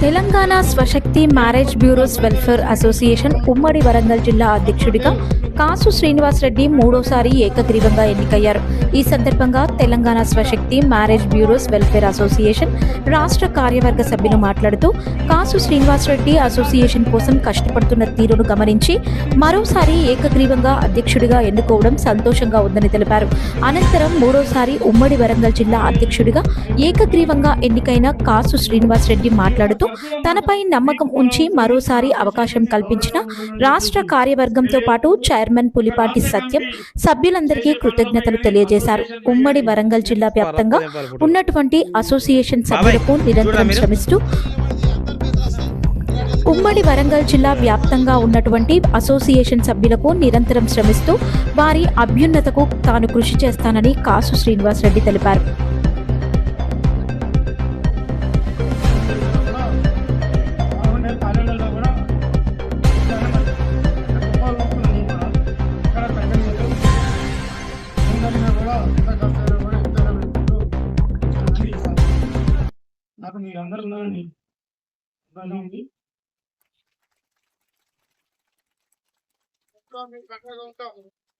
Telangana Swashakti marriage bureaus welfare association ఉమ్మడి వరంగల్ జిల్లా అధ్యక్షుడిగా కాసు శ్రీనివాసరెడ్డి మూడోసారి ఏకగ్రీవంగా ఎన్నికయ్యారు. ఈ సందర్భంగా Telangana Swashakti marriage bureaus welfare association రాష్ట్ర కార్యవర్గ సభ్యులు మాట్లాడుతూ కాసు శ్రీనివాసరెడ్డి అసోసియేషన్ కోసం కష్టపడుతున్న తీరును గమనించి మరోసారి ఏకగ్రీవంగా అధ్యక్షుడిగా ఎన్నుకోవడం సంతోషంగా ఉందని తెలిపారు. అనంతరం మూడోసారి ఉమ్మడి వరంగల్ జిల్లా అధ్యక్షుడిగా ఏకగ్రీవంగా ఎన్నికైన కాసు శ్రీనివాసరెడ్డి మాట్లాడుతూ తనపై నమ్మకం ఉంచి మరోసారి అవకాశం కల్పించిన రాష్ట్ర కార్యవర్గంతో పాటు చైర్ చైర్మన్ పులిపాటి సత్యం సభ్యులందరికీ కృతజ్ఞతలు తెలియజేశారు. ఉమ్మడి వరంగల్ జిల్లా వ్యాప్తంగా ఉన్నటువంటి అసోసియేషన్ సభ్యులకు నిరంతరం శ్రమిస్తూ ఉమ్మడి వరంగల్ జిల్లా వ్యాప్తంగా ఉన్నటువంటి అసోసియేషన్ సభ్యులకు నిరంతరం శ్రమిస్తూ వారి అభ్యున్నతకు తాను కృషి చేస్తానని కాసు శ్రీనివాసరెడ్డి తెలిపారు. నాకు మీరందరూ ఉన్నారండి. ఇబ్బంది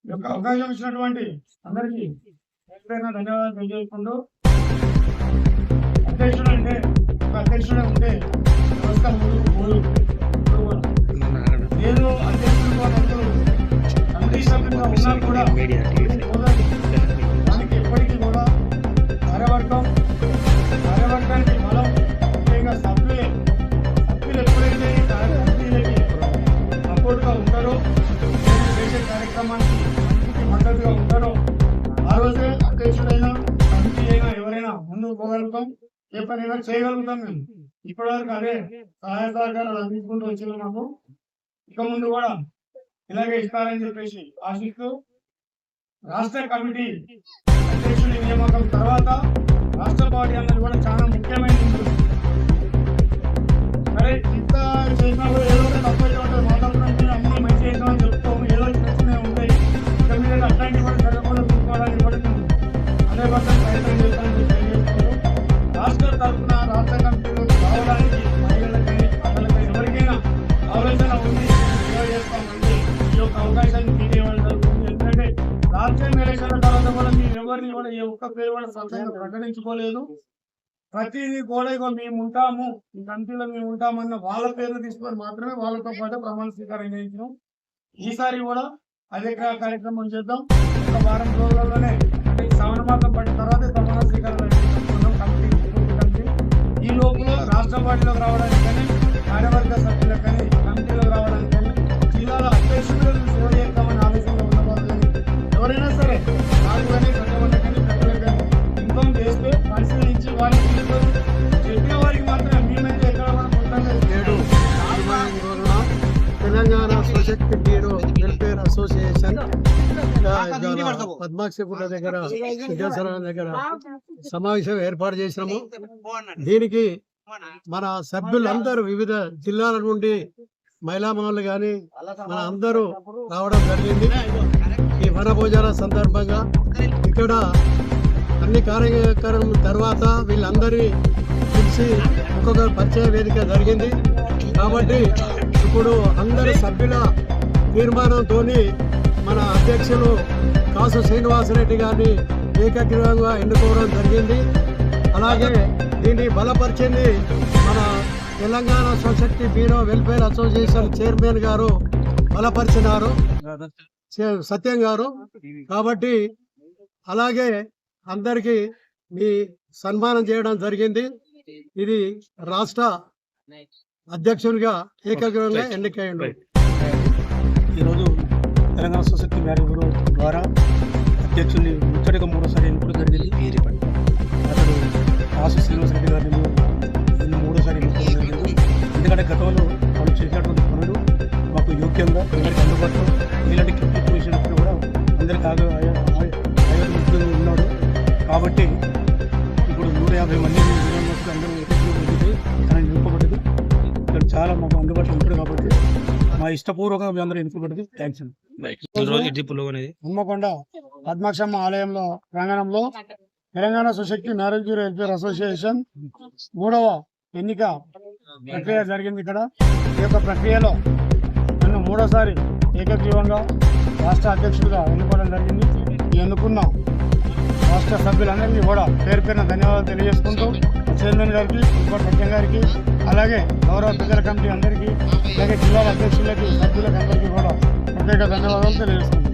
యొక్క అవకాశం ఇచ్చినటువంటి అందరికీ ఎక్కడైనా ధన్యవాదాలు తెలియజేసుకుంటూ అధ్యక్షుడు అంటే ఒక అధ్యక్షుడు ఉంటే వ్యవస్థ ముందుకు పోదు నేను అధ్యక్షుడు వాళ్ళందరూ కమిటీ సభ్యులుగా ఉన్నా కూడా. దానికి ఎప్పటికీ కూడా కార్యవర్గం కార్యక్రమానికి మద్దతుగా ఉంటారో ఆ రోజే అధ్యక్షుడైనా కమిటీ అయినా ఎవరైనా ముందుకు పోగలుగుతాం ఏ పనైనా చేయగలుగుతాం మేము. ఇప్పటివరకు అదే సహాయ సహకారాలు అందించుకుంటూ వచ్చినాము. మాకు ఇక ముందు కూడా ఇలాగే ఇస్తారని చెప్పేసి ఆశిస్తూ రాష్ట్ర కమిటీ అధ్యక్షుడి నియామకం తర్వాత రాష్ట్ర పార్టీ ఒక్క పేరు కూడా ప్రకటించుకోలేదు. ప్రతిదీ కూడా ఇగో మేము ఉంటాము ఈ కమిటీలో మేము ఉంటామన్న వాళ్ళ పేర్లు తీసుకొని మాత్రమే వాళ్ళతో పాటు ప్రమాణ స్వీకారం చేయించినాం. ఈసారి కూడా అదే కార్యక్రమం చేద్దాం. ఒక వారం రోజుల్లోనే అంటే ఈ శ్రావణ మాసం పడిన తర్వాత ప్రమాణ స్వీకారం కమిటీ ఈ లోపల రాష్ట్ర పార్టీలోకి రావడానికి కానీ కార్యవర్గ పద్మాక్షపుర దగ్గర విద్యాసన దగ్గర సమావేశం ఏర్పాటు చేసినాము. దీనికి మన సభ్యులందరూ వివిధ జిల్లాల నుండి మహిళా మనులు కానీ మన అందరూ రావడం జరిగింది. ఈ వనభోజన సందర్భంగా ఇక్కడ అన్ని కార్యక్రమం తర్వాత వీళ్ళందరి పిలిచి ఒక్కొక్క పరిచయ వేదిక జరిగింది. కాబట్టి ఇప్పుడు అందరి సభ్యుల తీర్మానంతో మన అధ్యక్షులు కాసు శ్రీనివాసరెడ్డి గారిని ఏకగ్రీవంగా ఎన్నుకోవడం జరిగింది. అలాగే దీన్ని బలపరిచింది మన Telangana Swashakti bureau welfare association chairman గారు బలపరిచినారు. సత్యం గారు. కాబట్టి అలాగే అందరికీ మీ సన్మానం చేయడం జరిగింది. ఇది రాష్ట్ర అధ్యక్షునిగా ఏకగ్రీవంగా ఎన్నికయ్యండు. ఈరోజు తెలంగాణ సొసైటీ మ్యారేజ్ బ్యూరో ద్వారా అధ్యక్షుల్ని ముచ్చటగా మూడోసారి ఎన్నుకోవడం జరిగింది. వీరిపడి అతడు కాసు శ్రీనివాస రెడ్డి గారిని నిన్ను మూడోసారి ఎన్నుకోవడం జరిగింది. ఎందుకంటే గతంలో వాళ్ళు చేసినటువంటి పనులు మాకు యోగ్యంగా అందరికీ అందుబాటులో ఇలాంటి కిట్టి చేసినప్పుడు కూడా అందరికీ ఆగ ఉన్నాడు. కాబట్టి ఇప్పుడు నూట యాభై మంది యూనివర్సిటీ అందరూ ఏకీకృతం తనని నింపబడ్డది ఇక్కడ చాలా మాకు అందుబాటులో ఉంటాడు కాబట్టి మా ఇష్టపూర్వకంగా మీ అందరూ ఎన్నుకోబడ్డది థ్యాంక్స్ అండి. పద్మాక్షమ్మ ఆలయంలో ప్రాంగణంలో Telangana Sushakti bureau welfare association మూడవ ఎన్నిక ప్రక్రియ జరిగింది ఇక్కడ. ఈ యొక్క ప్రక్రియలో నన్ను మూడోసారి ఏకగ్రీవంగా రాష్ట్ర అధ్యక్షుడిగా ఎన్నుకోవడం జరిగింది. ఎన్నుకున్న రాష్ట్ర సభ్యులందరికీ కూడా పేరు పేరున ధన్యవాదాలు తెలియజేసుకుంటూ చైర్మన్ గారికి ఇంకోటి సత్యం గారికి అలాగే గౌరవ పెద్దల కమిటీ అందరికీ అలాగే జిల్లాల అధ్యక్షులకి సభ్యులకు అందరికీ కూడా ప్రత్యేక ధన్యవాదాలు తెలియజేస్తున్నాను.